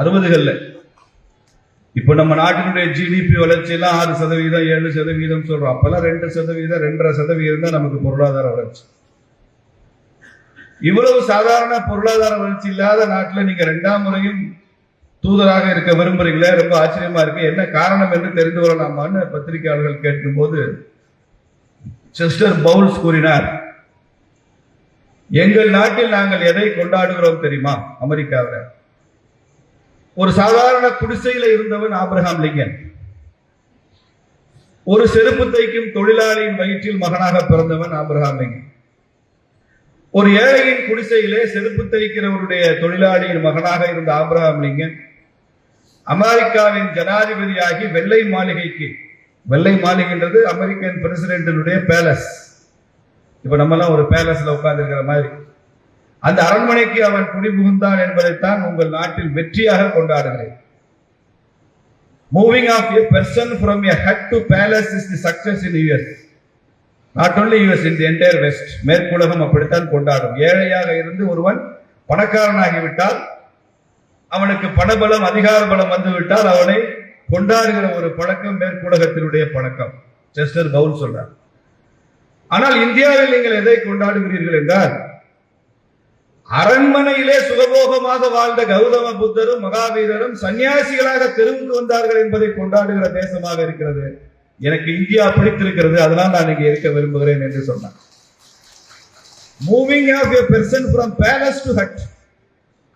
அறுபதுகள்ல. இப்போ நம்ம நாட்டினுடைய ஜிடிபி வளர்ச்சி எல்லாம் ஆறு சதவீதம் ஏழு சதவீதம் சொல்றோம். அப்பெல்லாம் ரெண்டு சதவீதம் ரெண்டரை சதவீதம் தான் நமக்கு பொருளாதார வளர்ச்சி. இவ்வளவு சாதாரண பொருளாதார வளர்ச்சி இல்லாத நாட்டில் நீங்க ரெண்டாம் முறையும் தூதராக இருக்க விரும்புறீங்களே ரொம்ப ஆச்சரியமா இருக்கு. என்ன காரணம் என்று தெரிந்து கொள்ளலாமான்னு பத்திரிகையாளர்கள் கேட்கும்போது செஸ்டர் பவுல்ஸ் கூறினார் எங்கள் நாட்டில் நாங்கள் எதை கொண்டாடுகிறோம் தெரியுமா? அமெரிக்காவில். ஒரு சாதாரண குடிசையில இருந்தவன் ஆபிரகாம் லிங்கன். ஒரு செருப்பு தைக்கும் தொழிலாளியின் வயிற்றில் மகனாக பிறந்தவன் ஆபிரகாம் லிங்கன். ஒரு ஏழையின் குடிசையிலே செருப்பு தைக்கிறவருடைய தொழிலாளியின் மகனாக இருந்த ஆபிரகாம் லிங்கன் அமெரிக்காவின் ஜனாதிபதியாகி வெள்ளை மாளிகைக்கு வெள்ளை மாளிகைன்றது அமெரிக்கன் பிரசிடென்டினுடைய பேலஸ். இப்ப நம்மலாம் ஒரு பேலஸ்ல உட்கார்ந்து இருக்கிற மாதிரி. அந்த அரண்மனைக்கு அவன் குடிபுகுந்தான் என்பதைத்தான் உங்கள் நாட்டில் வெற்றியாக கொண்டாடுகிறேன். Moving of a person from a hut to palace is the success in US not only US in the entire west மேற்குலகம் அப்படித்தான் கொண்டாடும். ஏழையாக இருந்து ஒருவன் பணக்காரனாகிவிட்டால் அவனுக்கு பணபலம் அதிகார பலம் வந்துவிட்டால் அவனை கொண்டாடுகிற ஒரு பழக்கம் மேற்குலகத்தினுடைய பழக்கம். செஸ்டர் பவுல் சொல்றார். ஆனால் இந்தியாவில் நீங்கள் எதை கொண்டாடுகிறீர்கள் என்றால் அரண்மனையிலே சுகபோகமாக வாழ்ந்த கௌதம புத்தரும் மகாவீரரும் சன்னியாசிகளாக தெருவுக்கு வந்தார்கள் என்பதை கொண்டாடுகிற தேசமாக இருக்கிறது. எனக்கு இந்தியா பிடித்திருக்கிறது அதனால் நான் இங்கே இருக்க விரும்புகிறேன் என்று சொன்னார். Moving of a person from palace to hut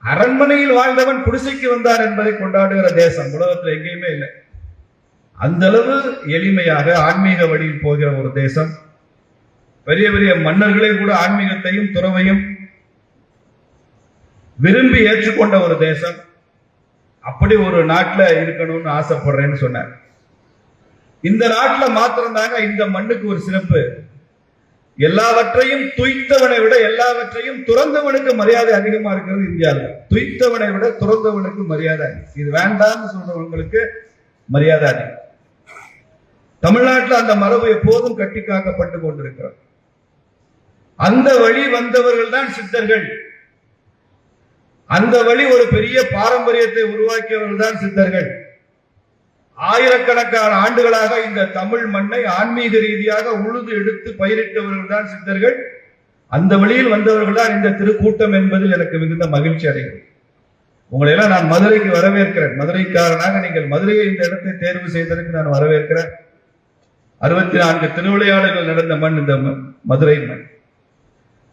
அரண்மனையில் வாழ்ந்தவன் குடிசைக்கு வந்தார் என்பதை கொண்டாடுகிற தேசம். உலகத்தில் எங்கேயுமே இல்லை. அந்த அளவு எளிமையாக ஆன்மீக வழியில் போகிற ஒரு தேசம். பெரிய பெரிய மன்னர்களே கூட ஆன்மீகத்தையும் துறவையும் விரும்பி ஏற்றுக்கொண்ட ஒரு தேசம் அப்படி ஒரு நாட்டுல இருக்கணும்னு ஆசைப்படுறேன்னு சொன்னார். இந்த நாட்டுல மாத்திரம்தாங்க இந்த மண்ணுக்கு ஒரு சிறப்பு. எல்லாவற்றையும் துய்த்தவனை விட எல்லாவற்றையும் துறந்தவனுக்கு மரியாதை அதிகமா இருக்கிறது இந்தியாவில் துய்த்தவனை விட துறந்தவனுக்கு மரியாதை. அதிகம். இது வேண்டாம்னு சொல்றவங்களுக்கு மரியாதை அதிகம். தமிழ்நாட்டில் அந்த மரபு எப்போதும் கட்டி காக்கப்பட்டு கொண்டிருக்கிறது. அந்த வழி வந்தவர்கள் தான் சித்தர்கள். அந்த வழி ஒரு பெரிய பாரம்பரியத்தை உருவாக்கியவர்கள் தான் சித்தர்கள். ஆயிரக்கணக்கான ஆண்டுகளாக இந்த தமிழ் மண்ணை ஆன்மீக ரீதியாக உழுது எடுத்து பயிரிட்டவர்கள் தான் சித்தர்கள். அந்த வழியில் வந்தவர்கள் தான் இந்த திருக்கூட்டம் என்பதில் எனக்கு மிகுந்த மகிழ்ச்சி அடைகிறது. உங்களை எல்லாம் நான் மதுரைக்கு வரவேற்கிறேன். மதுரைக்காரனாக நீங்கள் மதுரையை இந்த இடத்தை தேர்வு செய்ததற்கு நான் வரவேற்கிறேன். அறுபத்தி நான்கு திருவிளையாடல்கள் நடந்த மண் இந்த மதுரை மண்.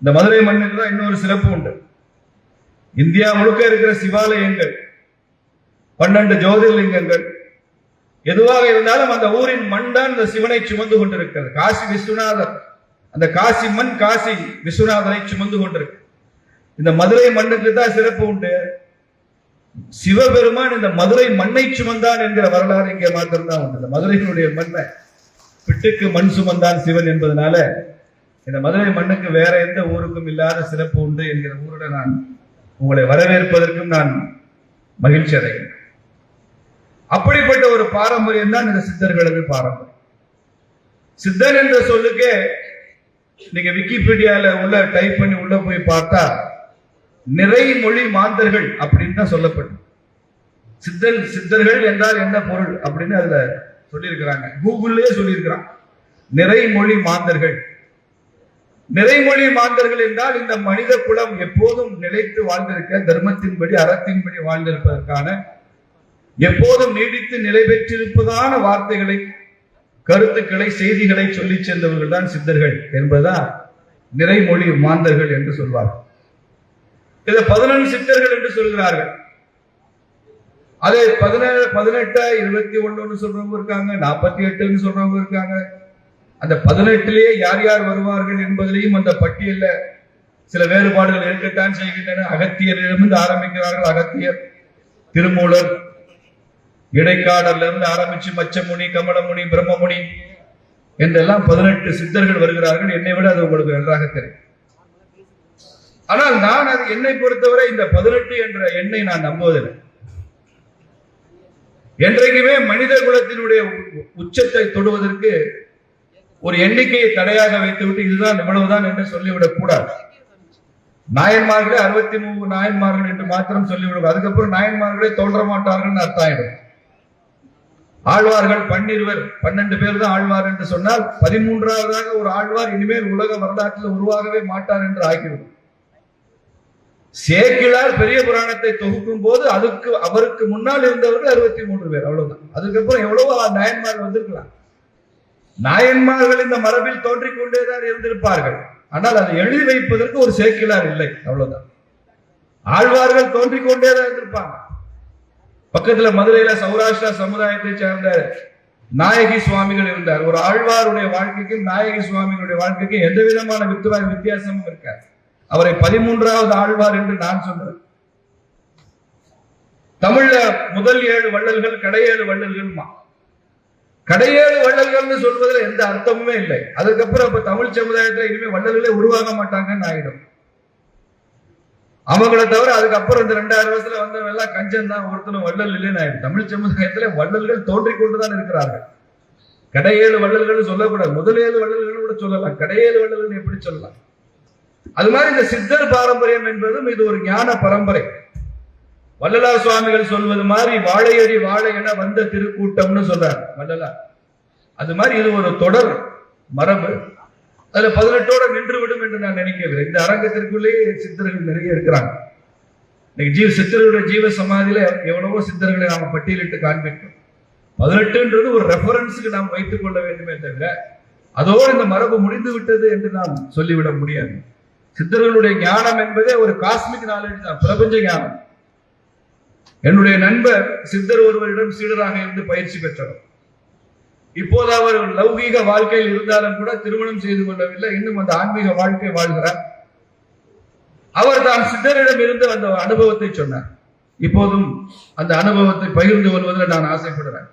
இந்த மதுரை மண்ணுக்கு தான் இன்னொரு சிறப்பு உண்டு. இந்தியா முழுக்க இருக்கிற சிவாலயங்கள் பன்னெண்டு ஜோதிர்லிங்கங்கள் எதுவாக இருந்தாலும் அந்த ஊரின் மண் தான் இந்த சிவனை சுமந்து கொண்டிருக்கிறது. காசி விஸ்வநாதர் அந்த காசி மண் காசி விஸ்வநாதனை சுமந்து கொண்டிருக்கு. இந்த மதுரை மண்ணுக்கு தான் சிறப்பு உண்டு. சிவபெருமான் இந்த மதுரை மண்ணை சுமந்தான் என்கிற வரலாறு இங்கே மாத்திரம் தான் உண்டு. இந்த மதுரையினுடைய மண்ணை பிட்டுக்கு மண் சுமந்தான் சிவன் என்பதனால இந்த மதுரை மண்ணுக்கு வேற எந்த ஊருக்கும் இல்லாத சிறப்பு உண்டு என்கிற ஊருடன் நான் உங்களை வரவேற்பதற்கும் நான் மகிழ்ச்சி அடைகிறேன். அப்படிப்பட்ட ஒரு பாரம்பரியம் தான் இந்த சித்தர்களது பாரம்பரியம். சித்தர் என்ற சொல்லுக்கு நீங்க விக்கிபீடியால உள்ள டைப் பண்ணி உள்ள போய் பார்த்தா நிறை மொழி மாந்தர்கள் அப்படின்னு தான் சொல்லப்படும். சித்தன் சித்தர்கள் என்றால் என்ன பொருள் அப்படின்னு அதுல சொல்லியிருக்கிறாங்க. கூகுள்லயே சொல்லியிருக்கிறான். நிறை மொழி மாந்தர்கள். நிறைமொழி மாந்தர்கள் என்றால் இந்த மனித குலம் எப்போதும் நிலைத்து வாழ்ந்திருக்க தர்மத்தின்படி அறத்தின்படி வாழ்ந்திருப்பதற்கான எப்போதும் நீடித்து நிலை பெற்றிருப்பதான வார்த்தைகளை கருத்துக்களை செய்திகளை சொல்லி சென்றவர்கள் தான் சித்தர்கள் என்பதுதான் நிறைமொழி மாந்தர்கள் என்று சொல்வார்கள். இதை பதினொன்று சித்தர்கள் என்று சொல்கிறார்கள். அதே பதினேழு பதினெட்டு இருபத்தி ஒண்ணுன்னு சொல்றவங்க இருக்காங்க நாற்பத்தி எட்டுன்னு சொல்றவங்க இருக்காங்க. அந்த பதினெட்டுலேயே யார் யார் வருவார்கள் என்பதிலையும் அந்த பட்டியல்ல சில வேறுபாடுகள் இருக்கத்தான் செய்கின்றன. அகத்தியரிடமிருந்து ஆரம்பிக்கிறார்கள். அகத்தியர் திருமூலர் இடைக்காடல்ல இருந்து ஆரம்பிச்சு மச்சமுனி கமலமுனி பிரம்மமுனி என்றெல்லாம் பதினெட்டு சித்தர்கள் வருகிறார்கள். என்னை விட அது உங்களுக்கு நன்றாக தெரியும். ஆனால் நான் அது என்னை பொறுத்தவரை இந்த பதினெட்டு என்ற எண்ணை நான் நம்புவதில்லை. என்றைக்குமே மனித குலத்தினுடைய உச்சத்தை தொடுவதற்கு ஒரு எண்ணிக்கையை தடையாக வைத்துவிட்டு இதுதான் இவ்வளவுதான் என்று சொல்லிவிடக் கூடாது. நாயன்மார்களே அறுபத்தி மூணு நாயன்மார்கள் என்று மாத்திரம் சொல்லிவிடும் அதுக்கப்புறம் நாயன்மார்களே தோன்ற மாட்டார்கள் அர்த்தம் ஆயிடும் ஆழ்வார்கள் பன்னிருவர் பன்னெண்டு பேர் தான் ஆழ்வார் என்று சொன்னால் பதிமூன்றாவதாக ஒரு ஆழ்வார் இனிமேல் உலக வரலாற்றில் உருவாகவே மாட்டார் என்று ஆகிவிடும். சேக்கிழார் பெரிய புராணத்தை தொகுக்கும் போது அதுக்கு அவருக்கு முன்னால் இருந்தவர்கள் அறுபத்தி மூன்று பேர் அவ்வளவுதான். அதுக்கப்புறம் எவ்வளவோ நாயன்மார்கள் வந்திருக்கலாம். நாயன்மார்கள் இந்த மரபில் தோன்றிக் கொண்டேதான் இருந்திருப்பார்கள். ஆனால் அதை எழுதி வைப்பதற்கு ஒரு சேக்கிலார் இல்லை. அவ்வளவுதான். ஆழ்வார்கள் தோன்றிக் கொண்டேதான் இருந்திருப்பாங்க. பக்கத்துல மதுரையில சௌராஷ்டிரா சமுதாயத்தை சேர்ந்த நாயகி சுவாமிகள் இருந்தார். ஒரு ஆழ்வாருடைய வாழ்க்கைக்கும் நாயகி சுவாமிகளுடைய வாழ்க்கைக்கும் எந்த விதமான வித்துவ வித்தியாசமும் இருக்காது. அவரை பதிமூன்றாவது ஆழ்வார் என்று நான் சொன்னேன் தமிழ்ல முதல் ஏழு வள்ளல்கள் கடையேழு வள்ளல்கள்மா. கடையேழு வள்ளல்கள்னு சொல்வதில் எந்த அர்த்தமுமே இல்லை. அதுக்கப்புறம் இப்ப தமிழ் சமுதாயத்துல இனிமே வள்ளல்களே உருவாக மாட்டாங்கன்னு ஆயிடும். அவங்களை தவிர அதுக்கப்புறம் இந்த ரெண்டாயிரம் வருஷத்துல வந்தவங்க எல்லாம் கஞ்சன் தான் ஒருத்தனும் வள்ளல் இல்லைன்னு ஆயிடும். தமிழ் சமுதாயத்துல வள்ளல்கள் தோன்றிக் கொண்டுதான் இருக்கிறார்கள். கடையேழு வள்ளல்கள் சொல்லக்கூடாது. முதலேழு வள்ளல்கள் கூட சொல்லலாம். கடையேழு வள்ளல்கள் எப்படி சொல்லலாம்? அது மாதிரி இந்த சித்தர் பாரம்பரியம் என்பதும் இது ஒரு ஞான பரம்பரை. வள்ளலார் சுவாமிகள் சொல்வது மாதிரி வாழையடி வாழை என வந்த திருக்கூட்டம்னு சொல்றார் வள்ளலார் அது மாதிரி இது ஒரு தொடர் மரபு. அதுல பதினெட்டோட நின்று விடும் என்று நான் நினைக்கவில்லை. இந்த அரங்கத்திற்குள்ளேயே சித்தர்கள் நிறைய இருக்கிறாங்க. இன்னைக்கு ஜீவ சித்தர்களுடைய ஜீவ சமாதியில எவ்வளவோ சித்தர்களை நாம பட்டியலிட்டு காண்பிக்கிறோம். பதினெட்டுன்றது ஒரு ரெஃபரன்ஸுக்கு நாம் வைத்துக் கொள்ள வேண்டுமே தவிர அதோடு இந்த மரபு முடிந்து விட்டது என்று நாம் சொல்லிவிட முடியாது. சித்தர்களுடைய ஞானம் என்பதே ஒரு காஸ்மிக் நாலேஜ் தான் பிரபஞ்ச ஞானம். என்னுடைய நண்பர் சித்தர் ஒருவரிடம் சீடராக இருந்து பயிற்சி பெற்றவர். இப்போது அவர் லௌகீக வாழ்க்கையில் இருந்தாலும் கூட திருமணம் செய்து கொள்ளவில்லை. இன்னும் அந்த ஆன்மீக வாழ்க்கை வாழ்கிறார். அவர் தான் சித்தரிடம் இருந்து அந்த அனுபவத்தை சொன்னார். இப்போதும் அந்த அனுபவத்தை பகிர்ந்து கொள்வதில் நான் ஆசைப்படுறேன்.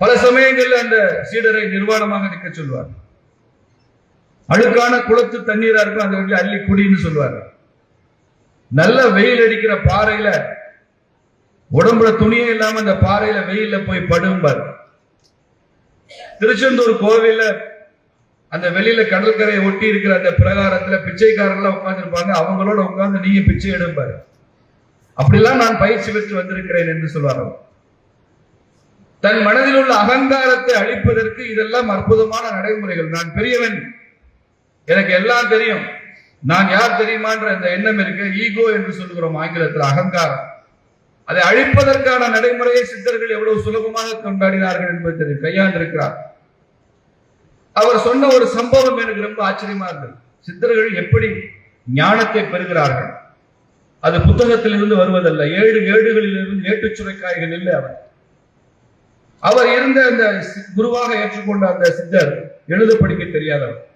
பல சமயங்களில் அந்த சீடரை நிர்வாணமாக நிற்க சொல்வார். அழுக்கான குளத்து தண்ணீரா இருக்கும் அந்த அள்ளி குடின்னு சொல்லுவார் நல்ல வெயில் அடிக்கிற பாறையில உடம்புல துணியே இல்லாம அந்த பாறையில வெயில போய் படும்பார் திருச்செந்தூர் கோவில்ல அந்த வெளியில கடற்கரையை ஒட்டி இருக்கிற அந்த பிரகாரத்துல பிச்சைக்காரர்லாம் உட்கார்ந்துருப்பாங்க. அவங்களோட உட்கார்ந்து நீங்க பிச்சை எடுப்பாரு அப்படிலாம் நான் பயிற்சி பெற்று வந்திருக்கிறேன் என்று சொல்வார் தன் மனதில் உள்ள அகங்காரத்தை அழிப்பதற்கு இதெல்லாம் அற்புதமான நடைமுறைகள். நான் பெரியவன். எனக்கு எல்லாம் தெரியும். நான் யார் தெரியுமான்ற அந்த எண்ணம் இருக்கு. ஈகோ என்று சொல்லுகிறோம் ஆங்கிலத்தில் அகங்காரம். அதை அழிப்பதற்கான நடைமுறையை சித்தர்கள் எவ்வளவு சுலபமாக கொண்டாடினார்கள் என்பது தெரியும். கையாண்டிருக்கிறார் அவர் சொன்ன ஒரு சம்பவம் எனக்கு ரொம்ப ஆச்சரியமா இருந்தது. சித்தர்கள் எப்படி ஞானத்தை பெறுகிறார்கள்? அது புத்தகத்திலிருந்து வருவதல்ல. ஏழு ஏடுகளிலிருந்து ஏட்டு சுரைக்காய்கள் இல்லை அவர். அவர் இருந்த அந்த சி- குருவாக ஏற்றுக்கொண்ட அந்த சித்தர் எழுத படிக்க தெரியாதவர்.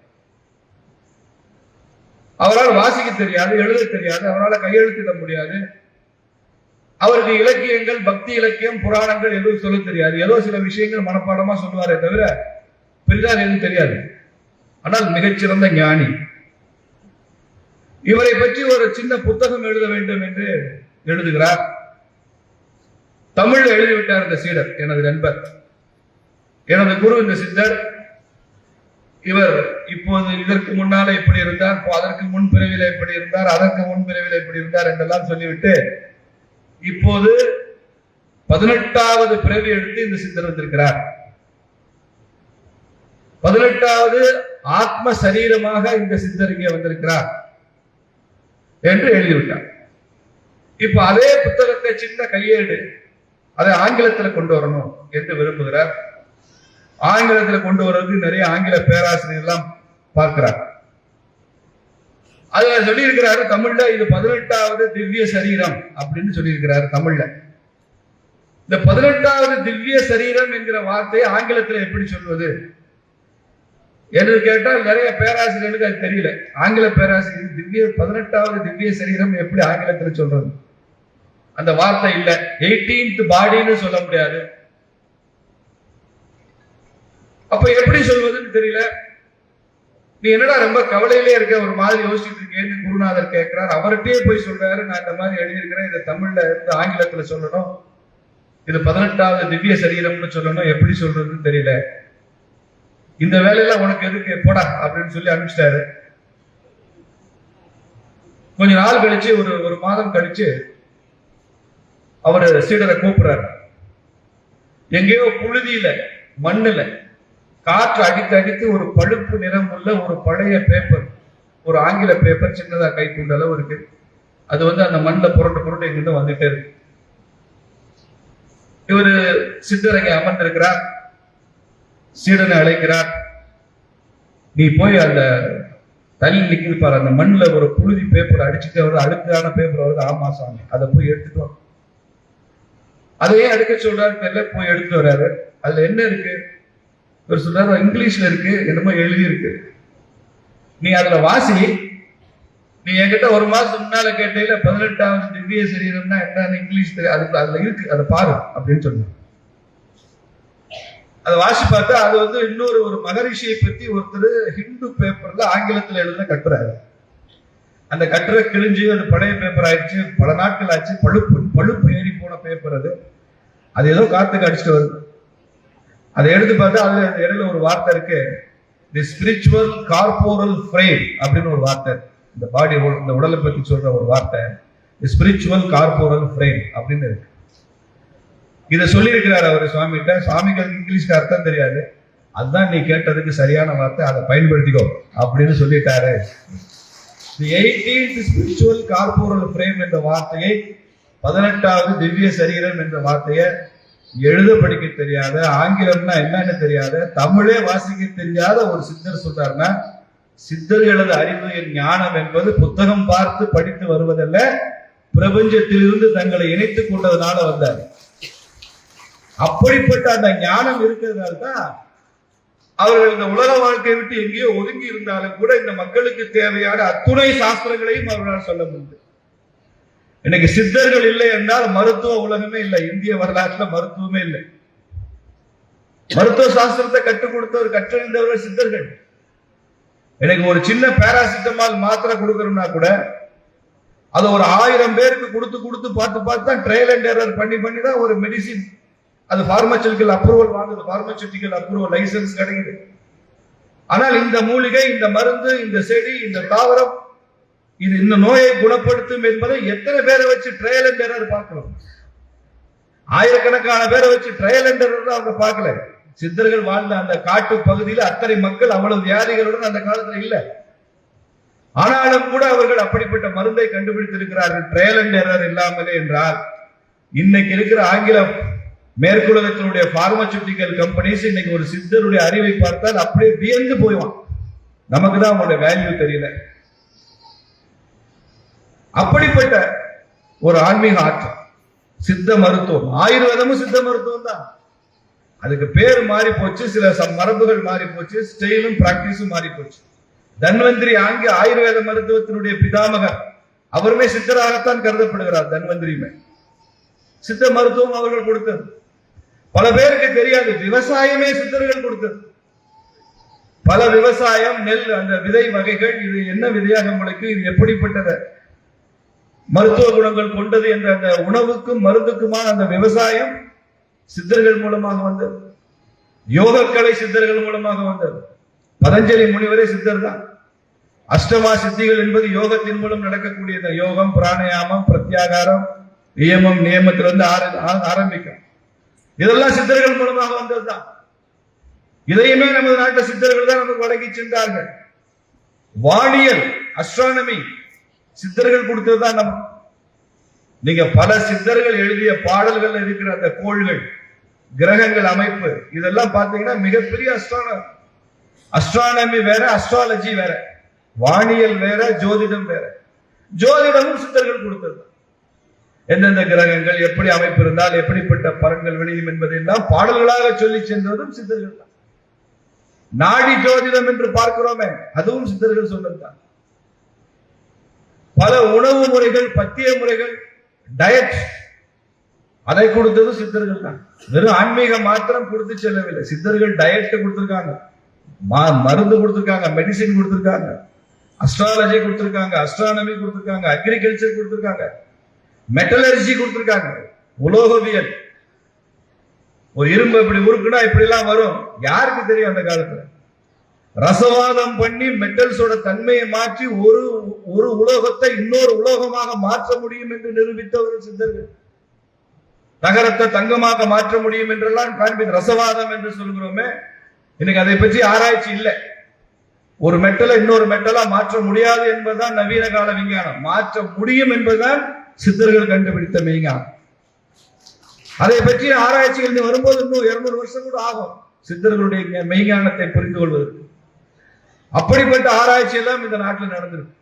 அவரால் வாசிக்க தெரியாது எழுத தெரியாது அவரால் கையெழுத்திட முடியாது. அவருக்கு இலக்கியங்கள் பக்தி இலக்கியம் புராணங்கள் எதுவும் சொல்ல தெரியாது. ஏதோ சில விஷயங்கள் மனப்பாடமா சொல்லுவாரே தவிர பெரிதாக எதுவும் தெரியாது. ஆனால் மிகச்சிறந்த ஞானி. இவரை பற்றி ஒரு சின்ன புத்தகம் எழுத வேண்டும் என்று எழுதுகிறார். தமிழ்ல எழுதிவிட்டார் இந்த சீடர் எனது நண்பர். எனது குரு இந்த சித்தர். இவர் இப்போது இதற்கு முன்னால இப்படி இருந்தார் இப்போ அதற்கு முன் பிரிவில் இப்படி இருந்தார் அதற்கு முன் பிரிவில் இப்படி இருந்தார் என்றெல்லாம் சொல்லிவிட்டு இப்போது பதினெட்டாவது பிறவி எடுத்து இந்த சித்தர் வந்திருக்கிறார். பதினெட்டாவது ஆத்ம சரீரமாக இந்த சித்தர் இங்கே வந்திருக்கிறார் என்று எழுதிவிட்டார். இப்ப அதே புத்தகத்தை சின்ன கையேடு அதை ஆங்கிலத்துல கொண்டு வரணும் என்று விரும்புகிறார். ஆங்கிலத்துல கொண்டு வர்றதுக்கு நிறைய ஆங்கில பேராசிரியர் எல்லாம் பார்க்கிறார். அதுல சொல்லியிருக்கிறாரு தமிழ்ல இது பதினெட்டாவது திவ்ய சரீரம் அப்படின்னு சொல்லியிருக்கிறாரு தமிழ்ல. இந்த பதினெட்டாவது திவ்ய சரீரம் என்கிற வார்த்தையை ஆங்கிலத்துல எப்படி சொல்வது? என்று கேட்டால் நிறைய பேராசிரியர்களுக்கு அது தெரியல. ஆங்கில பேராசிரியர் திவ்ய பதினெட்டாவது திவ்ய சரீரம் எப்படி ஆங்கிலத்துல சொல்றது? அந்த வார்த்தை இல்ல. எயிட்டீன்த் பாடின்னு சொல்ல முடியாது. அப்ப எப்படி சொல்வதுன்னு தெரியல. நீ என்னடா ரொம்ப கவலையிலே இருக்க? ஒரு மாதிரி யோசிச்சுட்டு இருக்கேன்னு குருநாதர் கேட்கிறார். அவர்கிட்டயே போய் சொல்றாரு. நான் இந்த மாதிரி எழுதியிருக்கிறேன். இதை தமிழ்ல இருந்து ஆங்கிலத்துல சொல்லணும். இது பதினெட்டாவது திவ்ய சரீரம்னு சொல்லணும். எப்படி சொல்றதுன்னு தெரியல. இந்த வேலையில உனக்கு எதுக்கு? போடா அப்படின்னு சொல்லி அனுப்பிச்சிட்டாரு. கொஞ்ச நாள் கழிச்சு ஒரு ஒரு மாதம் கழிச்சு அவர் சீடரை கூப்பிடுறாரு. எங்கேயோ புழுதியில மண்ணுல காற்று அடித்து அடித்து ஒரு பழுப்பு நிறம் உள்ள ஒரு பழைய பேப்பர் ஒரு ஆங்கில பேப்பர் சின்னதா கொண்ட அளவு இருக்கு. அது வந்து அந்த மண்ணில் புரண்டு புரண்டு எங்கிட்ட வந்துட்டே இருக்கு. இவர் சித்தர் அமர்ந்திருக்கிறார். சீடனை அழைக்கிறார். நீ போய் அந்த தள்ளி நிக்குது பாரு அந்த மண்ணில் ஒரு புழுதி பேப்பர் அடிச்சுட்டு வருது அழுக்கான பேப்பர் வருது ஆமா சாமி. அதை போய் எடுத்துட்டு அதையே எடுக்க சொல்றாரு தெரியல போய் எடுத்துட்டு வர்றாரு. அதுல என்ன இருக்கு? இவர் சொல்றாரு இங்கிலீஷ்ல இருக்கு என்னமோ எழுதி இருக்கு நீ அதுல வாசி நீ என்கிட்ட ஒரு மாசம் முன்னால கேட்டையில பதினெட்டாவது திவ்ய சரீரம்னா என்னன்னு இங்கிலீஷ் தெரியும் அதுக்கு அதுல இருக்கு அதை பாரு அப்படின்னு சொன்னாங்க. அதை வாசி பார்த்தா அது வந்து இன்னொரு ஒரு மகரிஷியை பத்தி ஒருத்தர் ஹிந்து பேப்பர்ல ஆங்கிலத்துல எழுத கட்டுறாரு அந்த கட்டுரை கிழிஞ்சு அது பழைய பேப்பர் ஆயிடுச்சு பல நாட்கள் ஆச்சு பழுப்பு பழுப்பு ஏறி போன பேப்பர் அது. அது ஏதோ காத்துக்கு அடிச்சுட்டு வருது. அதை எடுத்து பார்த்தா அதுல அந்த இடையில ஒரு வார்த்தை இருக்கு. தி ஸ்பிரிச்சுவல் கார்போரல் ஃப்ரேம் அப்படின்னு ஒரு வார்த்தை. இந்த பாடி இந்த உடலை பத்தி சொல்ற ஒரு வார்த்தை. தி ஸ்பிரிச்சுவல் கார்போரல் ஃப்ரேம் அப்படின்னு இருக்கு. இதை சொல்லியிருக்கிறார் அவர் சுவாமிகிட்ட. சுவாமிக்கு இங்கிலீஷ்க்கு அர்த்தம் தெரியாது. அதுதான் நீ கேட்டதுக்கு சரியான வார்த்தை. அதை பயன்படுத்திக்கோ அப்படின்னு சொல்லிட்டாரு. The eighteenth spiritual corporal frame என்ற வார்த்தையை பதினெட்டாவது திவ்ய சரீரம் என்ற வார்த்தையை எழுத படிக்க தெரியாத ஆங்கிலம்னா என்னன்னு தெரியாத தமிழே வாசிக்க தெரியாத ஒரு சித்தர் சொல்றாருன்னா சித்தர்களது அறிவு என் ஞானம் என்பது புத்தகம் பார்த்து படித்து வருவதல்ல பிரபஞ்சத்திலிருந்து தங்களை இணைத்துக் கொண்டதுனால வந்தார். அப்படிப்பட்ட அந்த ஞானம் இருக்கிறதுனால தான் அவர்கள் இந்த உலக வாழ்க்கையை விட்டு எங்கேயோ ஒதுங்கி இருந்தாலும் கூட இந்த மக்களுக்கு தேவையான அத்துணை சாஸ்திரங்களையும் அவர்களால் சொல்ல முடியும் இன்னைக்கு சித்தர்கள் இல்லை என்றால் மருத்துவ உலகமே இல்லை. இந்திய வரலாற்றுல மருத்துவமே இல்லை. மருத்துவ சாஸ்திரத்தை கற்றுக் கொடுத்தவர் கற்றறிந்தவர்கள் சித்தர்கள். எனக்கு ஒரு சின்ன பேராசிட்டமால் மாத்திரை கொடுக்கணும்னா கூட அதை ஒரு ஆயிரம் பேருக்கு கொடுத்து கொடுத்து பார்த்து பார்த்து தான் ட்ரையல் அண்ட் எரர் பண்ணி பண்ணி தான் ஒரு மெடிசின் அது பார்மசூட்டிக்கல் அப்ரூவல் வாங்குது. பார்மசூட்டிக்கல் அப்ரூவல் லைசன்ஸ் கிடைக்குது. ஆனால் இந்த மூலிகை இந்த மருந்து இந்த செடி இந்த தாவரம் இது இந்த நோயை குணப்படுத்தும் என்பதை எத்தனை பேரை வச்சு ட்ரையல் அண்ட் பார்க்கிறோம்? ஆயிரக்கணக்கான பேரை வச்சு ட்ரையல் அண்ட் அவங்க பார்க்கல. சித்தர்கள் வாழ்ந்த அந்த காட்டு பகுதியில் அத்தனை மக்கள் அவ்வளவு வியாதிகளுடன் அந்த காலத்துல இல்ல. ஆனாலும் கூட அவர்கள் அப்படிப்பட்ட மருந்தை கண்டுபிடித்திருக்கிறார்கள். ட்ரையல் அண்ட் எரர் இல்லாமலே என்றால் இன்னைக்கு இருக்கிற ஆங்கிலம் மேற்குலகத்தினுடைய பார்மசூட்டிக்கல் கம்பெனிஸ் இன்னைக்கு ஒரு சித்தருடைய அறிவை பார்த்தால் அப்படியே வியந்து போய்வான் நமக்கு தான் அவங்களுடைய வேல்யூ தெரியல. அப்படிப்பட்ட ஒரு ஆன்மீக ஆற்றல். சித்த மருத்துவம். ஆயுர்வேதமும் சித்த மருத்துவம் தான். அதுக்கு பேர் மாறி போச்சு சில மரபுகள் மாறி போச்சு ஸ்டைலும் பிராக்டிஸும் மாறி போச்சு தன்வந்திரி ஆங்கிய ஆயுர்வேத மருத்துவத்தினுடைய பிதாமகர் அவருமே சித்தராகத்தான் கருதப்படுகிறார் தன்வந்திரியுமே சித்த மருத்துவம் அவர்கள் கொடுத்தது. பல பேருக்கு தெரியாது விவசாயமே சித்தர்கள் கொடுத்தது. பல விவசாயம் நெல் அந்த விதை வகைகள் இது என்ன விதையாக முளைக்கும் இது எப்படிப்பட்டது? மருத்துவ குணங்கள் கொண்டது என்ற அந்த உணவுக்கும் மருந்துக்குமான அந்த விவசாயம் சித்தர்கள் மூலமாக வந்தது. யோகக்கலை சித்தர்கள் மூலமாக வந்தது. பதஞ்சலி முனிவரே சித்தர் தான் அஷ்டமா சித்திகள் என்பது யோகத்தின் மூலம் நடக்கக்கூடியது. யோகம் பிராணயாமம் பிரத்யாகாரம் நியமம் நியமத்திலிருந்து ஆரம்பிக்கும். இதெல்லாம் சித்தர்கள் மூலமாக வந்ததுதான். இதையுமே நமது நாட்டு சித்தர்கள் தான் நமக்கு வழங்கி சென்றார்கள். வானியல் அஸ்ட்ரானமி சித்தர்கள் கொடுத்ததுதான் நம்ம நீங்க பல சித்தர்கள் எழுதிய பாடல்கள் இருக்கிற அந்த கோள்கள் கிரகங்கள் அமைப்பு இதெல்லாம் பாத்தீங்கன்னா மிகப்பெரிய அஸ்ட்ரானமி அஸ்ட்ரானமி வேற அஸ்ட்ராலஜி வேற வானியல் வேற ஜோதிடம் வேற. ஜோதிடமும் சித்தர்கள் கொடுத்தது எந்தெந்த கிரகங்கள் எப்படி அமைப்பு இருந்தால் எப்படிப்பட்ட பலன்கள் விளையும் என்பதையெல்லாம் பாடல்களாக சொல்லி சென்றதும் சித்தர்கள் தான் நாடி ஜோதிடம் என்று பார்க்கிறோமே அதுவும் சித்தர்கள் சொன்னதுதான். பல உணவு முறைகள் பத்திய முறைகள் டயட் அதை கொடுத்தது சித்தர்கள் தான். வெறும் ஆன்மீக மாத்திரம் கொடுத்து செல்லவில்லை. சித்தர்கள் டயட் கொடுத்துருக்காங்க. ம- மருந்து கொடுத்துருக்காங்க மெடிசின் கொடுத்துருக்காங்க. அஸ்ட்ராலஜி கொடுத்துருக்காங்க அஸ்ட்ரானமி கொடுத்துருக்காங்க அக்ரிகல்ச்சர் கொடுத்துருக்காங்க. மெட்டலர்ஜி கொடுத்துருக்காங்க. உலோகவியல். ஒரு இரும்பு இப்படி உருக்குனா இப்படி எல்லாம் வரும். யாருக்கு தெரியும் அந்த காலத்துல? ரசவாதம் பண்ணி மெட்டல்ஸோட தன்மையை மாற்றி ஒரு ஒரு உலோகத்தை இன்னொரு உலோகமாக மாற்ற முடியும் என்று நிரூபித்தவர்கள் சித்தர்கள். நகரத்தை தங்கமாக மாற்ற முடியும் என்றெல்லாம் காண்பி ரசவாதம் என்று சொல்கிறோமே. இன்னைக்கு அதை பற்றி ஆராய்ச்சி இல்லை. ஒரு மெட்டலை இன்னொரு மெட்டலா மாற்ற முடியாது என்பதுதான் நவீன கால விஞ்ஞானம். மாற்ற முடியும் என்பதுதான் சித்தர்கள் கண்டுபிடித்த மெய்ஞானம். அதை பற்றி ஆராய்ச்சிகள் இங்க வரும்போது இன்னும் இருநூறு வருஷம் கூட ஆகும் சித்தர்களுடைய மெய்ஞானத்தை புரிந்து கொள்வதற்கு. அப்படிப்பட்ட ஆராய்ச்சி எல்லாம் இந்த நாட்டில் நடந்திருக்கு.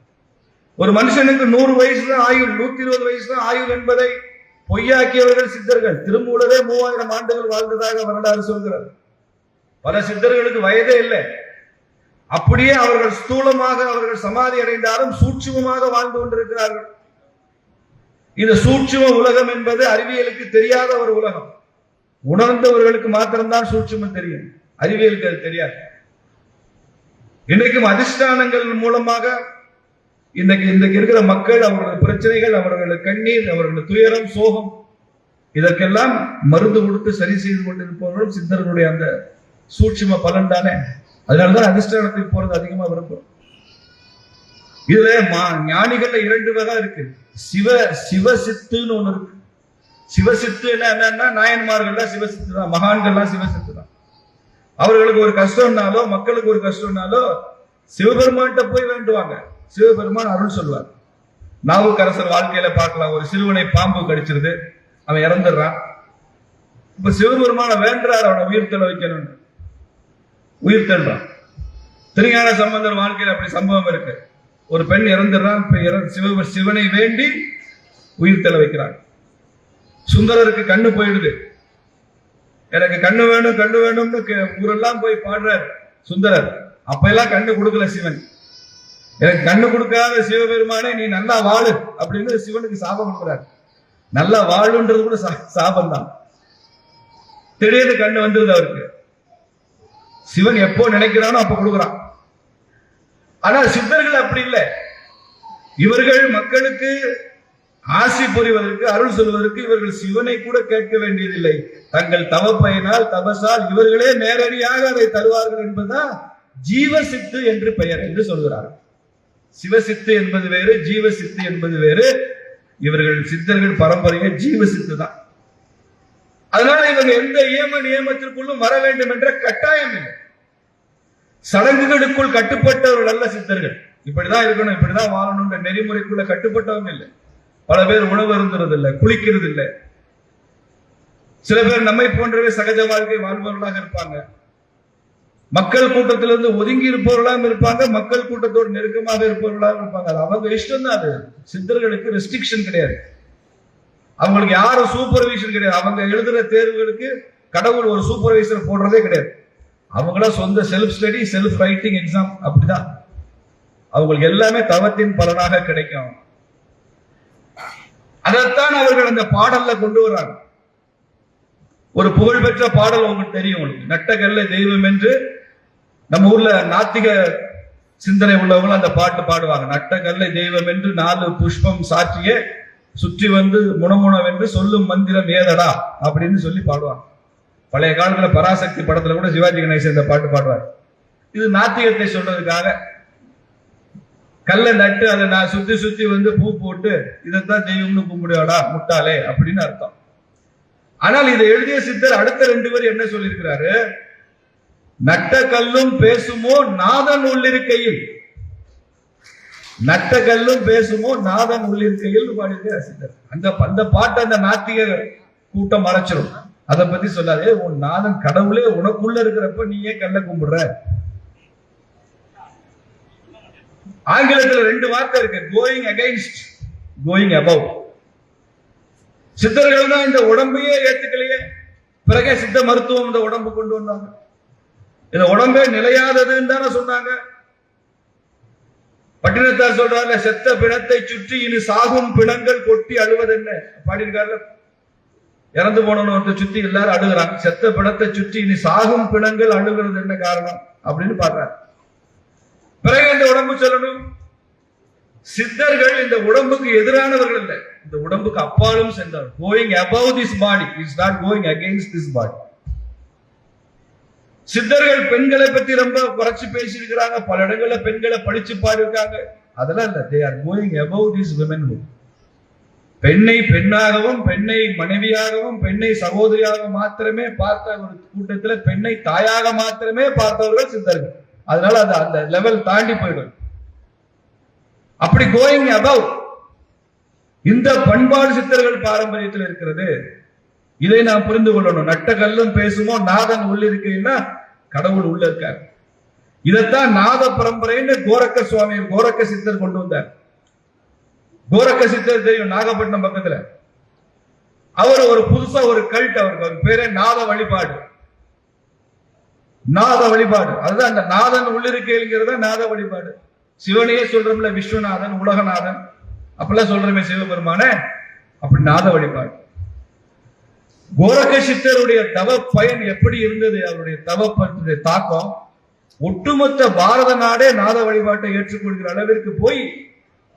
ஒரு மனுஷனுக்கு நூறு வயசு தான் ஆயுள் நூத்தி இருபது வயசு தான் ஆயுள் என்பதை பொய்யாக்கியவர்கள் சித்தர்கள். திருமூலரே மூவாயிரம் ஆண்டுகள் வாழ்ந்ததாக வரலாறு சொல்கிறார் பல சித்தர்களுக்கு வயதே இல்லை. அப்படியே அவர்கள் ஸ்தூலமாக அவர்கள் சமாதி அடைந்தாலும் சூட்சுமமாக வாழ்ந்து கொண்டிருக்கிறார்கள். இந்த சூட்சும உலகம் என்பது அறிவியலுக்கு தெரியாத ஒரு உலகம். உணர்ந்தவர்களுக்கு மாத்திரம்தான் சூட்சுமம் தெரியும். அறிவியலுக்கு அது தெரியாது. இன்றைக்கும் அதிஷ்டானங்கள் மூலமாக இன்னைக்கு இன்றைக்கு இருக்கிற மக்கள் அவர்களது பிரச்சனைகள் அவர்களது கண்ணீர் அவர்களது துயரம் சோகம் இதற்கெல்லாம் மருந்து கொடுத்து சரி செய்து கொண்டிருப்பவர்களும் சித்தர்களுடைய அந்த சூட்சும பலன் தானே? அதனாலதான் அதிஷ்டானத்துக்கு போறது அதிகமா விரும்புறோம். இதுல மா- ஞானிகள்ல இரண்டு வகை இருக்கு. சிவ சிவசித்துன்னு ஒண்ணு இருக்கு. சிவசித்து என்னன்னா நாயன்மார்கள்லாம் சிவசித்து தான் மகான்கள்லாம் சிவசித்து அவர்களுக்கு ஒரு கஷ்டம்னாலோ மக்களுக்கு ஒரு கஷ்டம்னாலோ சிவபெருமான்கிட்ட போய் வேண்டுவாங்க. சிவபெருமான் அருள் சொல்வார். நாவுக்கரசர் வாழ்க்கையில பார்க்கலாம். ஒரு சிறுவனை பாம்பு கடிச்சிருது. அவன் இறந்துடுறான். இப்ப சிவபெருமான வேண்டுறார் அவனை உயிர் தள்ள வைக்கணும்னு. உயிர் தள்ளுறான் திருஞான சம்பந்தர் வாழ்க்கையில் அப்படி சம்பவம் இருக்கு. ஒரு பெண் இறந்துடுறான். சிவ சிவனை வேண்டி உயிர் தள்ள வைக்கிறான். சுந்தரருக்கு கண்ணு போயிடுது. எனக்கு கண்ணு வேணும் கண்ணு வேணும்னு கே- ஊரெல்லாம் போய் பாடுறார் சுந்தரர். அப்ப எல்லாம் கண்ணு கொடுக்கல சிவன். எனக்கு கண்ணு கொடுக்காத சிவபெருமானே நீ நல்லா வாழு அப்படின்னு சிவனுக்கு சாபம் கொடுக்குறாரு. நல்லா வாழுன்றது கூட சா- சாபம் தான் திடீர்னு கண்ணு வந்துருது அவருக்கு. சிவன் எப்போ நினைக்கிறானோ அப்ப கொடுக்குறான். ஆனா சித்தர்கள் அப்படி இல்லை. இவர்கள் மக்களுக்கு ஆசி புரிவதற்கு அருள் சொல்வதற்கு இவர்கள் சிவனை கூட கேட்க வேண்டியதில்லை. தங்கள் தவப்பயனால் தபசால் இவர்களே நேரடியாக அதை தருவார்கள் என்பதுதான் ஜீவசித்து என்று பெயர் என்று சொல்கிறார்கள் சிவசித்து என்பது வேறு ஜீவசித்து என்பது வேறு. இவர்கள் சித்தர்கள் பரம்பரையை ஜீவசித்து தான். அதனால இவங்க எந்த ஏம நியமத்திற்குள்ளும் வர வேண்டும் என்ற கட்டாயம் இல்லை. சடங்குகளுக்குள் கட்டுப்பட்டவர்கள் அல்ல சித்தர்கள். இப்படிதான் இருக்கணும் இப்படிதான் வாழணும்ன்ற நெறிமுறைக்குள்ள கட்டுப்பட்டவங்க இல்லை. பல பேர் உணவு அருந்துறது இல்லை குளிக்கிறது இல்லை சில பேர் நம்மை போன்றவே சகஜ வாழ்க்கை வாழ்பவர்களாக இருப்பாங்க. மக்கள் கூட்டத்திலிருந்து ஒதுங்கி இருப்பவர்களாகவும் இருப்பாங்க மக்கள் கூட்டத்தோடு நெருக்கமாக இருப்பவர்களாகவும் இருப்பாங்க. அது அவங்க இஷ்டம் தான் அது. சித்தர்களுக்கு ரெஸ்ட்ரிக்ஷன் கிடையாது. அவங்களுக்கு யாரும் சூப்பர்விஷன் கிடையாது. அவங்க எழுதுற தேர்வுகளுக்கு கடவுள் ஒரு சூப்பர்வைசர் போடுறதே கிடையாது. அவங்களா சொந்த self study self writing exam அப்படிதான். அவங்களுக்கு எல்லாமே தவத்தின் பலனாக கிடைக்கும். அதைத்தான் அவர்கள் அந்த பாடல்ல கொண்டு வர்றாங்க. ஒரு புகழ்பெற்ற பாடல் உங்களுக்கு தெரியும் உங்களுக்கு. நட்டகல்ல தெய்வம் என்று நம்ம ஊர்ல நாத்திக சிந்தனை உள்ளவங்க அந்த பாட்டு பாடுவாங்க. நட்டகல்லை தெய்வம் என்று நாலு புஷ்பம் சாற்றிய சுற்றி வந்து முணமுணவென்று சொல்லும் மந்திரம் ஏதடா அப்படின்னு சொல்லி பாடுவாங்க. பழைய காலத்துல பராசக்தி படத்துல கூட சிவாஜி கணேசன் இந்த பாட்டு பாடுவார். இது நாத்திகத்தை சொல்றதுக்காக கல்லை நட்டு அதை நான் சுத்தி சுத்தி வந்து பூ போட்டு இதைத்தான் தெய்வம்னு கும்பிடுவாடா முட்டாளே அப்படின்னு அர்த்தம். ஆனால் இதை எழுதிய சித்தர் அடுத்த ரெண்டு பேர் என்ன சொல்லியிருக்கிறாரு? நட்ட கல்லும் பேசுமோ நாதன் உள்ளிருக்கையில்? நட்ட கல்லும் பேசுமோ நாதன் உள்ளிருக்கையில் பாடியிருக்கிறார் சித்தர். அந்த அந்த பாட்டை அந்த நாத்திக கூட்டம் மறைச்சிடும் அதை பத்தி சொல்லாதே உன் நாதன் கடவுளே உனக்குள்ள இருக்கிறப்ப நீ ஏன் கல்ல கும்பிடுற. ஆங்கிலத்துல ரெண்டு வார்த்தை இருக்கு. கோயிங் அகைன்ஸ்ட் கோயிங் அபவ் சித்தர்கள் தான் இந்த உடம்பையே ஏத்துக்கலையே. பிறகே சித்த மருத்துவம் இந்த உடம்பு கொண்டு வந்தாங்க. இந்த உடம்பே நிலையாததுன்னு தானே சொன்னாங்க. பட்டினத்தார் சொல்றாங்க செத்த பிணத்தை சுற்றி இனி சாகும் பிணங்கள் கொட்டி அழுவது என்ன? பாடியிருக்காருல. இறந்து போனவன் ஒருத்தர் சுத்தி எல்லாரும் அழுகுறாங்க. செத்த பிணத்தை சுற்றி இனி சாகும் பிணங்கள் அழுகிறது என்ன காரணம்? அப்படின்னு பாடுறாரு. பிறகு இந்த உடம்பு சொல்லணும்? சித்தர்கள் இந்த உடம்புக்கு எதிரானவர்கள் இல்லை. இந்த உடம்புக்கு அப்பாலும் சென்றவர் going above this body is not going against this body சித்தர்கள் பெண்களை பத்தி ரொம்ப குறைச்சு பேசியிருக்கிறாங்க. பல இடங்கள்ல பெண்களை படிச்சு பாடிருக்காங்க அதெல்லாம் இல்ல. They are going above this women பெண்ணை பெண்ணாகவும் பெண்ணை மனைவியாகவும் பெண்ணை சகோதரியாக மாத்திரமே பார்த்த ஒரு கூட்டத்துல பெண்ணை தாயாக மாத்திரமே பார்த்தவர்கள் சித்தர்கள். அதனால அது அந்த லெவல் தாண்டி போயிடும். அப்படி கோயிங் அபவ் இந்த பண்பாடு சித்தர்கள் பாரம்பரியத்தில் இருக்கிறது இதை நாம் புரிந்து கொள்ளணும். நட்ட கல்லும் பேசுமோ நாதன் உள்ள கடவுள் உள்ள இருக்கார். இதைத்தான் நாத பரம்பரைன்னு கோரக்க சுவாமி கோரக்க சித்தர் கொண்டு வந்தார். கோரக்க சித்தர் தெரியும் நாகப்பட்டினம் பக்கத்துல. அவர் ஒரு புதுசா ஒரு கல்ட் அவருக்கு. அவர் பேரே நாத வழிபாடு நாத வழிபாடு. அதுதான் அந்த நாதன் உள்ளிருக்கைங்கிறத நாத வழிபாடு. சிவனையே சொல்றோம்ல விஸ்வநாதன் உலகநாதன். அப்பெல்லாம் சொல்றமே சிவபெருமான. அப்படி நாத வழிபாடு. கோரகசித்தருடைய தவ பயன் எப்படி இருந்தது? அவருடைய தவ தாக்கம். ஒட்டுமொத்த பாரத நாடே நாத வழிபாட்டை ஏற்றுக்கொள்கிற அளவிற்கு போய்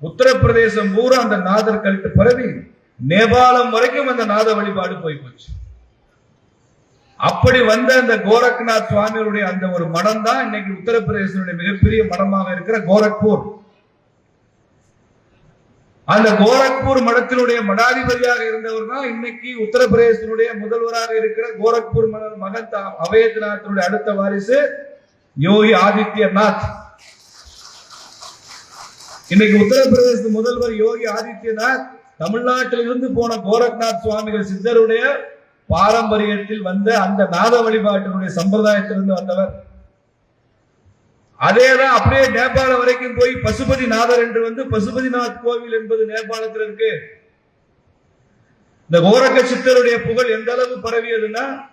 உத்தரப்பிரதேசம் பூரா அந்த நாதர் கல்ட்டு பரவி நேபாளம் வரைக்கும் அந்த நாத வழிபாடு போய் போச்சு. அப்படி வந்த அந்த கோரக்நாத் சுவாமியுடைய அந்த ஒரு மடம் தான் இன்னைக்கு உத்தரப்பிரதேசனுடைய மிகப்பெரிய மடமாக இருக்கிற கோரக்பூர். அந்த கோரக்பூர் மடத்தினுடைய மடாதிபதியாக இருந்தவர் தான் இன்னைக்கு உத்தரப்பிரதேசனுடைய முதல்வராக இருக்கிற கோரக்பூர் மன- மகன் தா- அடுத்த வாரிசு யோகி ஆதித்யநாத். இன்னைக்கு உத்தரப்பிரதேச முதல்வர் யோகி ஆதித்யநாத் தமிழ்நாட்டிலிருந்து போன கோரக்நாத் சுவாமிகள் சித்தருடைய பாரம்பரியத்தில் வந்த அந்த நாத வழிபாட்டினுடைய சம்பிரதாயத்திலிருந்து வந்தவர். அதேதான் அப்படியே நேபாளம் வரைக்கும் போய் பசுபதி நாதர் என்று வந்து பசுபதிநாத் கோவில் என்பது நேபாளத்தில் இருக்கு. இந்த கோரக்க சித்தருடைய புகழ் எந்த அளவு பரவியதுன்னா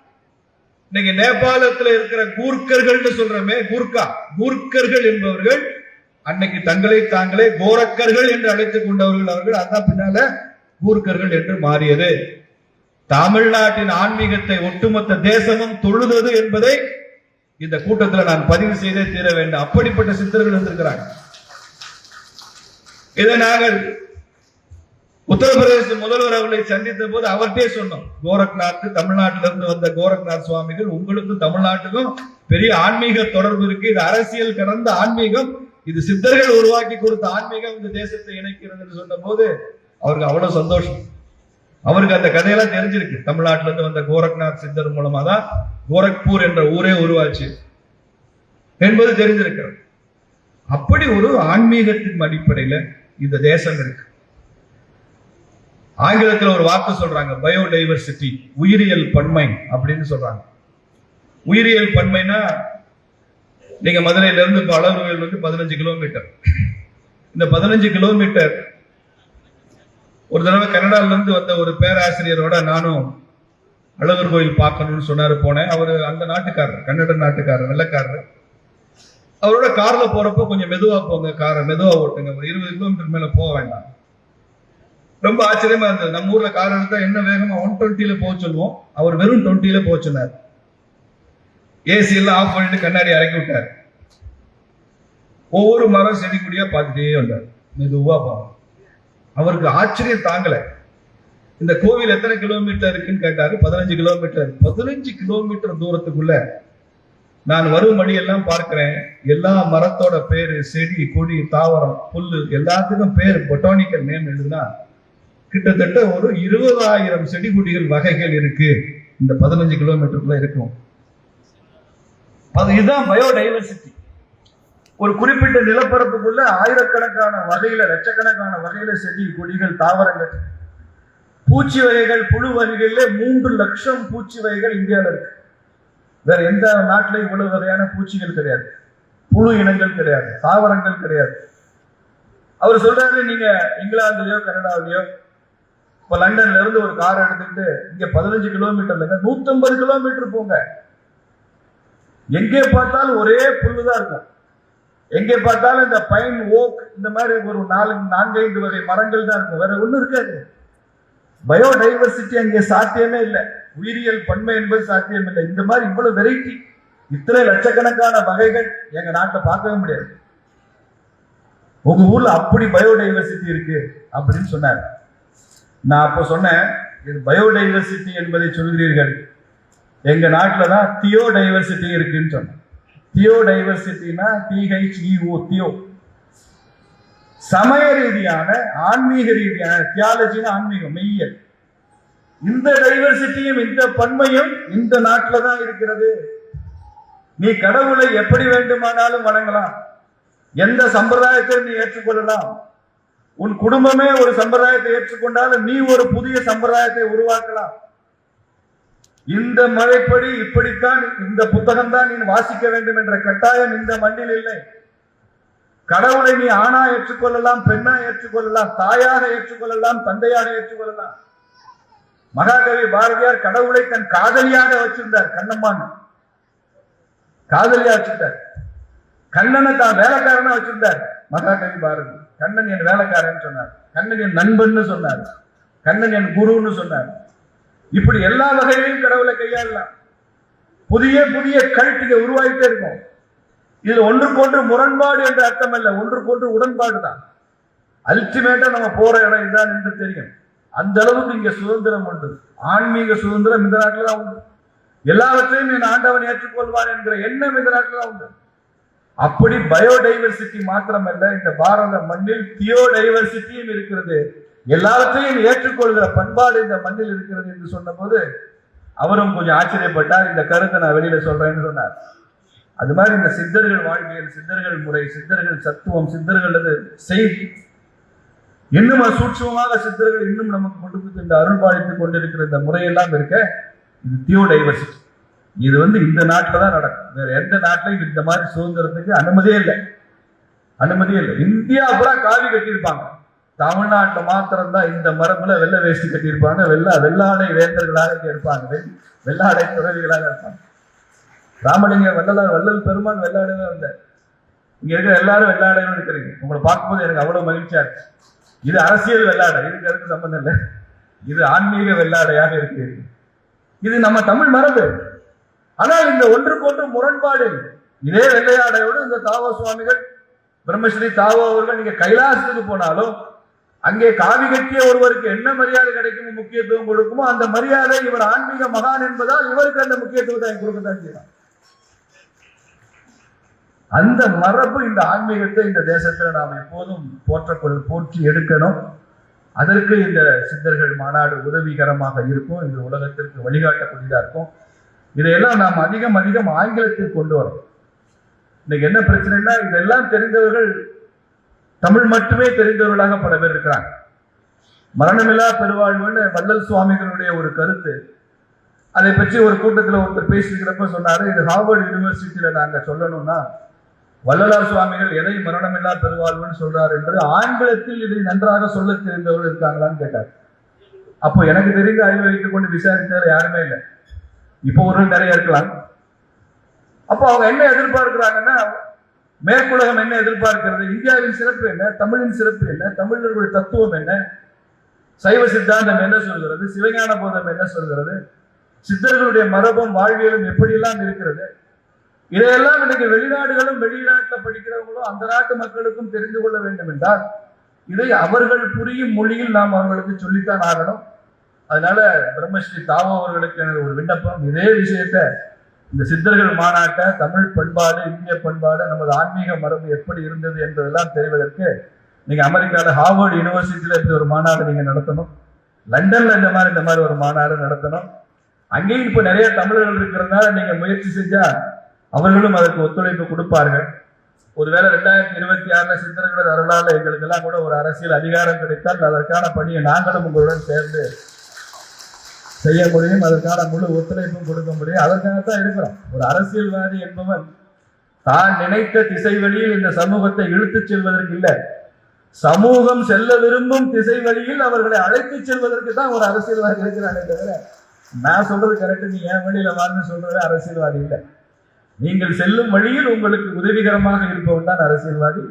இன்னைக்கு நேபாளத்துல இருக்கிற கூர்க்கர்கள்னு சொல்றோமே கூர்க்கா கூர்க்கர்கள் என்பவர்கள் அன்னைக்கு தங்களை தாங்களே கோரக்கர்கள் என்று அழைத்துக் கொண்டவர்கள் அவர்கள். அதான் பின்னால கூர்க்கர்கள் என்று மாறியது. தமிழ்நாட்டின் ஆன்மீகத்தை ஒட்டுமொத்த தேசமும் தொழுதது என்பதை இந்த கூட்டத்தில் நான் பதிவு செய்தே தீர வேண்டும். அப்படிப்பட்ட சித்தர்கள் இருந்திருக்கிறாங்க. இதை நாங்கள் உத்தரப்பிரதேச முதல்வர் அவர்களை சந்தித்த போது அவர்கிட்டே சொன்னோம். கோரக்நாத் தமிழ்நாட்டிலிருந்து வந்த கோரக்நாத் சுவாமிகள் உங்களுக்கும் தமிழ்நாட்டுக்கும் பெரிய ஆன்மீக தொடர்பு இருக்கு. இது அரசியல் கடந்த ஆன்மீகம். இது சித்தர்கள் உருவாக்கி கொடுத்த ஆன்மீகம் இந்த தேசத்தை இணைக்கிறது என்று சொன்ன போது அவருக்கு அவ்வளவு சந்தோஷம். அவருக்கு அந்த கதையெல்லாம் தெரிஞ்சிருக்கு. தமிழ்நாட்டில இருந்து வந்த கோரக்நாத் சித்தர் மூலமா தான் கோரக்பூர் என்ற ஊரே உருவாச்சு என்பது தெரிஞ்சிருக்கிறது. அப்படி ஒரு ஆன்மீகத்தின் அடிப்படையில இந்த தேசம் இருக்கு. ஆங்கிலத்துல ஒரு வார்த்தை சொல்றாங்க பயோடைவர்சிட்டி உயிரியல் பன்மை அப்படின்னு சொல்றாங்க. உயிரியல் பன்மைனா நீங்க மதுரையில இருந்து இப்ப அளவுகள் வந்து பதினஞ்சு கிலோமீட்டர். இந்த பதினஞ்சு கிலோமீட்டர் ஒரு தடவை கனடால இருந்து வந்த ஒரு பேராசிரியரோட நானும் அழகர் கோயில் பார்க்கணும்னு சொன்னாரு போனேன். அவரு அந்த நாட்டுக்காரர் கன்னட நாட்டுக்காரர் வெள்ளக்காரர். அவரோட கார்ல போறப்போ கொஞ்சம் மெதுவா போங்க காரை மெதுவா ஓட்டுங்க ஒரு இருபது கிலோமீட்டர் மேல போக வேண்டாம். ரொம்ப ஆச்சரியமா இருந்தது. நம்ம ஊர்ல கார் எடுத்தா என்ன வேகமா ஒன் டுவெண்ட்டில போக சொல்லுவோம். அவர் வெறும் டுவெண்ட்டில போக சொன்னார். ஏசி எல்லாம் ஆஃப் பண்ணிட்டு கண்ணாடி இறக்கி விட்டார். ஒவ்வொரு மரம் செடி கொடியா பார்த்துட்டே வந்தார். மெதுவா போவோம் அவருக்கு ஆச்சரியம் தாங்கல. இந்த கோவில் எத்தனை கிலோமீட்டர் இருக்குன்னு கேட்டாரு. பதினஞ்சு கிலோமீட்டர். பதினஞ்சு கிலோமீட்டர் தூரத்துக்குள்ள நான் வரும் வழியெல்லாம் பார்க்கிறேன். எல்லா மரத்தோட பேரு செடி கொடி தாவரம் புல்லு எல்லாத்துக்கும் பேர் பொட்டானிக்கல் நேம் எழுதுனா கிட்டத்தட்ட ஒரு இருபதாயிரம் செடி கொடிகள் வகைகள் இருக்கு. இந்த பதினஞ்சு கிலோமீட்டருக்குள்ள இருக்கும். அது இதுதான் பயோடைவர்சிட்டி ஒரு குறிப்பிட்ட நிலப்பரப்புக்குள்ள ஆயிரக்கணக்கான வகையில லட்சக்கணக்கான வகையில செடி கொடிகள் தாவரங்கள். பூச்சி வகைகள் புழு வகைகள்ல மூன்று லட்சம் பூச்சி வகைகள் இந்தியாவில் இருக்கு. வேற எந்த நாட்டில இவ்வளவு வகையான பூச்சிகள் கிடையாது. புழு இனங்கள் கிடையாது தாவரங்கள் கிடையாது. அவர் சொல்றாரு நீங்க இங்கிலாந்துலயோ கனடாவிலயோ இப்ப லண்டன்ல இருந்து ஒரு கார் எடுத்துக்கிட்டு இங்க பதினஞ்சு கிலோமீட்டர்ல நூத்தம்பது கிலோமீட்டர் போங்க. எங்கே பார்த்தாலும் ஒரே புல்லுதான் இருக்கும். எங்கே பார்த்தாலும் இந்த பைன் ஓக் இந்த மாதிரி ஒரு நாலு நான்கைந்து வகை மரங்கள் தான் இருக்கும். வேற ஒன்றும் இருக்காது. பயோடைவர்சிட்டி அங்கே சாத்தியமே இல்லை. உயிரியல் பன்மை என்பது சாத்தியம் இல்லை. இந்த மாதிரி இவ்வளவு வெரைட்டி இத்தனை லட்சக்கணக்கான வகைகள் எங்க நாட்டில் பார்க்கவே முடியாது. உங்க ஊர்ல அப்படி பயோடைவர்சிட்டி இருக்கு அப்படின்னு சொன்னார். நான் அப்போ சொன்னேன் இது பயோடைவர்சிட்டி என்பதை சொல்கிறீர்கள். எங்க நாட்டில் தான் தியோடைவர்சிட்டி இருக்குன்னு சொன்னேன். தியோ டைவர்சிட்டினா டிஹெச்இஓ தியோ சமய ரீதியான ஆன்மீக ரீதியான தியாலஜின்னு ஆன்மீகம் மெய்யல் இந்த டைவர்சிட்டியும் இந்த பன்மையும் இந்த நாட்டில தான் இருக்கிறது. நீ கடவுளை எப்படி வேண்டுமானாலும் வணங்கலாம். எந்த சம்பிரதாயத்தை நீ ஏற்றுக்கொள்ளலாம். உன் குடும்பமே ஒரு சம்பிரதாயத்தை ஏற்றுக்கொண்டாலும் நீ ஒரு புதிய சம்பிரதாயத்தை உருவாக்கலாம். இந்த மழைப்படி இப்படித்தான் இந்த புத்தகம் தான் நீ வாசிக்க வேண்டும் என்ற கட்டாயம் இந்த மண்ணில் இல்லை. கடவுளை நீ ஆணா ஏற்றுக்கொள்ளலாம் பெண்ணா ஏற்றுக்கொள்ளலாம் தாயாக ஏற்றுக்கொள்ளலாம் தந்தையாக ஏற்றுக்கொள்ளலாம். மகாகவி பாரதியார் கடவுளை தன் காதலியாக வச்சிருந்தார் கண்ணம்மான் காதலியா வச்சிருந்தார். கண்ணனை தான் வேலைக்காரனா வச்சிருந்தார் மகாகவி பாரதி. கண்ணன் என் வேலைக்காரன் சொன்னார். கண்ணன் என் நண்பன் சொன்னார். கண்ணன் என் குருன்னு சொன்னார். இப்படி எல்லா வகையிலையும் கடவுளை கையாளலாம். புதிய புதிய கல்ட்டிங்க உருவாகிட்டே இருக்கும். இது ஒன்றுக்கொன்று முரண்பாடு என்ற அர்த்தம் அல்ல. ஒன்றுக்கொன்று உடன்பாடு தான். அல்டிமேட்டா நம்ம போற இடம் இதுதான் என்று தெரியும். அந்த அளவுக்கு இங்க சுதந்திரம் உண்டு. ஆன்மீக சுதந்திரம் இந்த நாட்டில் தான் உண்டு. எல்லாவற்றையும் என் ஆண்டவன் ஏற்றுக்கொள்வான் என்கிற எண்ணம் இந்த நாட்டில் தான் உண்டு. அப்படி பயோடைவர்சிட்டி மாத்திரமல்ல இந்த பாரத மண்ணில் தியோடைவர்சிட்டியும் இருக்கிறது. எல்லாவற்றையும் ஏற்றுக்கொள்கிற பண்பாடு இந்த மண்ணில் இருக்கிறது என்று சொன்னபோது அவரும் கொஞ்சம் ஆச்சரியப்பட்டார். இந்த கருத்தை நான் வெளியில சொல்றேன்னு சொன்னார். அது மாதிரி இந்த சித்தர்கள் வாழ்வியல் சித்தர்கள் முறை சித்தர்கள் சத்துவம் சித்தர்களது செய்தி இன்னும் சூட்சமாக சித்தர்கள் இன்னும் நமக்கு கொண்டு போய் இந்த அருள்பாலித்துக் கொண்டிருக்கிற இந்த முறையெல்லாம் இருக்க இது தியோடைவர்சிட்டி இது வந்து இந்த நாட்டில் தான் நடக்கும். வேற எந்த நாட்டிலையும் இந்த மாதிரி சுதந்திரத்துக்கு அனுமதியே இல்லை. அனுமதியே இல்லை. இந்தியா பூரா காவி கட்டியிருப்பாங்க. தமிழ்நாட்டில் மாத்திரம்தான் இந்த மரபுல வெள்ளை வேஷ்டி கட்டியிருப்பாங்க. வெள்ள வெள்ளாடை வேந்தர்களாக இருப்பாங்க. வெள்ளாடை துறவிகளாக இருப்பாங்க. ராமலிங்க வள்ளலார் வள்ளல் பெருமான் வெள்ளாடையில வந்தார். இங்க இருக்கிற எல்லாரும் வெள்ளாடையும் இருக்கிறீங்க உங்களை பார்க்கும்போது எனக்கு அவ்வளவு மகிழ்ச்சியா இருக்கு. இது அரசியல் வெள்ளாடை. இதுக்கு அதுக்கு சம்பந்தம் இல்லை. இது ஆன்மீக வெள்ளாடையாக இருக்கு. இது நம்ம தமிழ் மரபு. ஆனால் இந்த ஒன்றுக்கொன்று முரண்பாடு. இதே வெள்ளையாடையோடு இந்த தாவோ சுவாமிகள் பிரம்மஸ்ரீ தாவோ அவர்கள் நீங்க கைலாசத்துக்கு போனாலும் அங்கே காவி கட்டிய ஒருவருக்கு என்ன மரியாதை கிடைக்குமோ முக்கியத்துவம் கொடுக்குமோ அந்த மரியாதை இவர் ஆன்மீக மகான் என்பதால் இவருக்கு அந்த முக்கியத்துவத்தை கொடுக்கத்தான் செய்யலாம் அந்த மரபு இந்த ஆன்மீகத்தை இந்த தேசத்துல நாம் எப்போதும் போற்றக்கொள் போற்றி எடுக்கணும். அதற்கு இந்த சித்தர்கள் மாநாடு உதவிகரமாக இருக்கும். இந்த உலகத்திற்கு வழிகாட்டக்கூடியதா இருக்கும். இதையெல்லாம் நாம் அதிகம் அதிகம் ஆங்கிலத்தில் கொண்டு வரோம் இன்னைக்கு என்ன பிரச்சனைனா இதெல்லாம் தெரிந்தவர்கள் தமிழ் மட்டுமே தெரிந்தவர்களாக பல பேர் இருக்கிறாங்க. மரணமில்லா பெருவாழ்வுன்னு வள்ளல் சுவாமிகளுடைய ஒரு கருத்து. அதை பற்றி ஒரு கூட்டத்தில் ஒருத்தர் பேசியிருக்கிறப்ப சொன்னாரு இது ஹார்வர்டு யூனிவர்சிட்டியில நாங்கள் சொல்லணும்னா வள்ளலார் சுவாமிகள் எதை மரணமில்லா பெருவாழ்வுன்னு சொல்றாரு என்று ஆங்கிலத்தில் இதை நன்றாக சொல்ல தெரிந்தவர்கள் இருக்காங்களான்னு கேட்டார். அப்போ எனக்கு தெரிந்து அறிவு வைத்துக் கொண்டு விசாரித்தவர் யாருமே இல்லை. இப்போ ஒரு நிறைய இருக்கலாம். அப்போ அவங்க என்ன எதிர்பார்க்கிறாங்கன்னா மேற்குலகம் என்ன எதிர்பார்க்கிறது? இந்தியாவின் சிறப்பு என்ன? தமிழின் சிறப்பு என்ன? தமிழர்களுடைய தத்துவம் என்ன? சைவ சித்தாந்தம் என்ன சொல்கிறது? சிவஞான போதம் என்ன சொல்கிறது? சித்தர்களுடைய மரபும் வாழ்வியலும் எப்படியெல்லாம் இருக்கிறது? இதையெல்லாம் இன்னைக்கு வெளிநாடுகளும் வெளிநாட்டில் படிக்கிறவங்களும் அந்த நாட்டு மக்களுக்கும் தெரிந்து கொள்ள வேண்டும் என்றால் இதை அவர்கள் புரியும் மொழியில் நாம் அவர்களுக்கு சொல்லித்தான் ஆகணும். அதனால பிரம்மஸ்ரீ தாவோ அவர்களுக்கு எனது ஒரு விண்ணப்பம். இதே விஷயத்தை இந்த சித்தர்கள் மாநாட்டை தமிழ் பண்பாடு இந்திய பண்பாடு நமது ஆன்மீக மரபு எப்படி இருந்தது என்பதெல்லாம் தெரிவதற்கு நீங்கள் அமெரிக்காவில் ஹார்வர்டு யூனிவர்சிட்டியில் இப்படி ஒரு மாநாடு நீங்கள் நடத்தணும். லண்டனில் இந்த மாதிரி இந்த மாதிரி ஒரு மாநாடு நடத்தணும். அங்கேயும் இப்போ நிறைய தமிழர்கள் இருக்கிறதுனால நீங்கள் முயற்சி செஞ்சால் அவர்களும் அதற்கு ஒத்துழைப்பு கொடுப்பார்கள். ஒருவேளை ரெண்டாயிரத்தி இருபத்தி ஆறில் சித்தர்கள் வரலாறு எங்களுக்கெல்லாம் கூட ஒரு அரசியல் அதிகாரம் கிடைத்தால் அதற்கான பணியை நாங்களும் உங்களுடன் சேர்ந்து செய்ய முடியும் அதற்கான முழு ஒத்துழைப்பும் கொடுக்க முடியும். அதற்காகத்தான் இருக்கிறோம் ஒரு அரசியல்வாதி என்பவன் தான் நினைத்த திசை வழியில் இந்த சமூகத்தை இழுத்துச் செல்வதற்கு இல்லை. சமூகம் செல்ல விரும்பும் திசை வழியில் அவர்களை அழைத்துச் செல்வதற்கு தான் ஒரு அரசியல்வாதி இருக்கிறானே தவிர நான் சொல்றது கரெக்ட் நீ என் வழியில வாழ்ந்து சொல்றது அரசியல்வாதி இல்லை. நீங்கள் செல்லும் வழியில் உங்களுக்கு உதவிகரமாக இருப்பவன் தான் அரசியல்வாதி.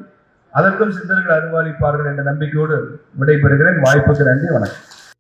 அதற்கும் சிந்தர்கள் அனுபவிப்பார்கள் என்ற நம்பிக்கையோடு விடைபெறுகிறேன். வாய்ப்புக்கு நன்றி வணக்கம்.